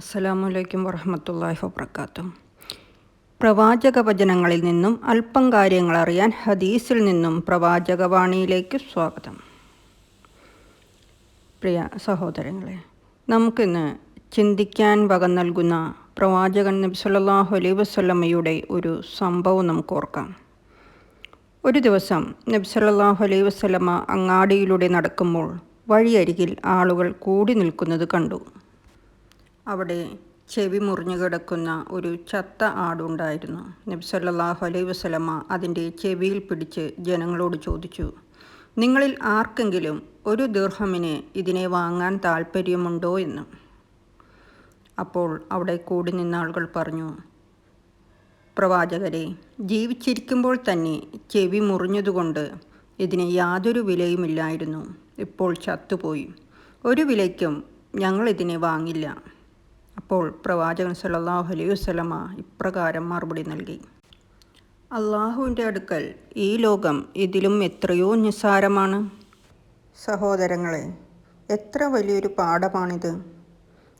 അസ്സലാമലൈക്കും വറഹമത്തല്ലാഹി വബർക്കാത്തു പ്രവാചക വചനങ്ങളിൽ നിന്നും അല്പം കാര്യങ്ങൾ അറിയാൻ ഹദീസിൽ നിന്നും പ്രവാചകവാണിയിലേക്ക് സ്വാഗതം. പ്രിയ സഹോദരങ്ങളെ നമുക്കിന്ന് ചിന്തിക്കാൻ വക നൽകുന്ന പ്രവാചകൻ നബി സല്ലല്ലാഹു അലൈഹി വസല്ലമയുടെ ഒരു സംഭവം നമുക്ക് ഓർക്കാം. ഒരു ദിവസം നബി സല്ലല്ലാഹു അലൈഹി വസല്ലമ അങ്ങാടിയിലൂടെ നടക്കുമ്പോൾ വഴിയരികിൽ ആളുകൾ കൂടി നിൽക്കുന്നത് കണ്ടു. അവിടെ ചെവി മുറിഞ്ഞു കിടക്കുന്ന ഒരു ചത്ത ആടുണ്ടായിരുന്നു. നബ്സല്ലാഹു അലൈ അലൈഹി വസല്ലമ അതിന്റെ ചെവിയിൽ പിടിച്ച് ജനങ്ങളോട് ചോദിച്ചു നിങ്ങളിൽ ആർക്കെങ്കിലും ഒരു ദീർഘമിന് ഇതിനെ വാങ്ങാൻ താല്പര്യമുണ്ടോ എന്ന്? അപ്പോൾ അവിടെ കൂടി നിന്ന ആളുകൾ പറഞ്ഞു പ്രവാചകരെ ജീവിച്ചിരിക്കുമ്പോൾ തന്നെ ചെവി മുറിഞ്ഞതുകൊണ്ട് ഇതിന് യാതൊരു വിലയുമില്ലായിരുന്നു. ഇപ്പോൾ ചത്തുപോയി. ഒരു വിലയ്ക്കും ഞങ്ങൾ ഇതിനെ വാങ്ങില്ല. അപ്പോൾ പ്രവാചകൻ സല്ലല്ലാഹു അലൈഹി വസല്ലമ ഇപ്രകാരം മറുപടി നൽകി. അള്ളാഹുവിന്റെ അടുക്കൽ ഈ ലോകം ഇതിലും എത്രയോ നിസ്സാരമാണ്. സഹോദരങ്ങളെ എത്ര വലിയൊരു പാഠമാണിത്.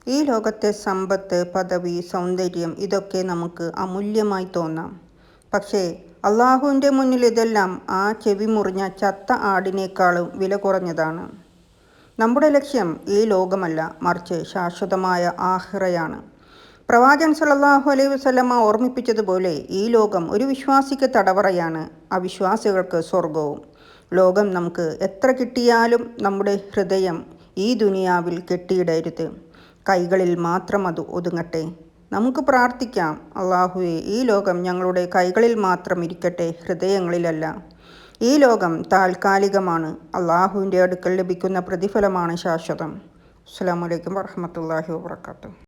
ഈ ലോകത്തെ സമ്പത്ത് പദവി സൗന്ദര്യം ഇതൊക്കെ നമുക്ക് അമൂല്യമായി തോന്നാം. പക്ഷേ അള്ളാഹുവിന്റെ മുന്നിൽ ഇതെല്ലാം ആ ചെവി മുറിഞ്ഞ ചത്ത ആടിനേക്കാളും വില കുറഞ്ഞതാണ്. നമ്മുടെ ലക്ഷ്യം ഈ ലോകമല്ല മറിച്ച് ശാശ്വതമായ ആഹിറയാണ്. പ്രവാചൻ സല്ലല്ലാഹു അലൈഹി വസല്ലമ ഓർമ്മിപ്പിച്ചതുപോലെ ഈ ലോകം ഒരു വിശ്വാസിക്ക് തടവറയാണ് അവിശ്വാസികൾക്ക് സ്വർഗവും ലോകം നമുക്ക് എത്ര കിട്ടിയാലും നമ്മുടെ ഹൃദയം ഈ ദുനിയാവിൽ കെട്ടിയിടരുത്. കൈകളിൽ മാത്രം അത് ഒതുങ്ങട്ടെ. നമുക്ക് പ്രാർത്ഥിക്കാം അള്ളാഹുവെ ഈ ലോകം ഞങ്ങളുടെ കൈകളിൽ മാത്രം ഇരിക്കട്ടെ ഹൃദയങ്ങളിലല്ല. ഈ ലോകം താൽക്കാലികമാണ്. അള്ളാഹുവിന്റെ അടുക്കൽ ലഭിക്കുന്ന പ്രതിഫലമാണ് ശാശ്വതം. അസ്സാം വലൈക്കും വർഹമത്തല്ലാഹി വാബർക്കാത്തു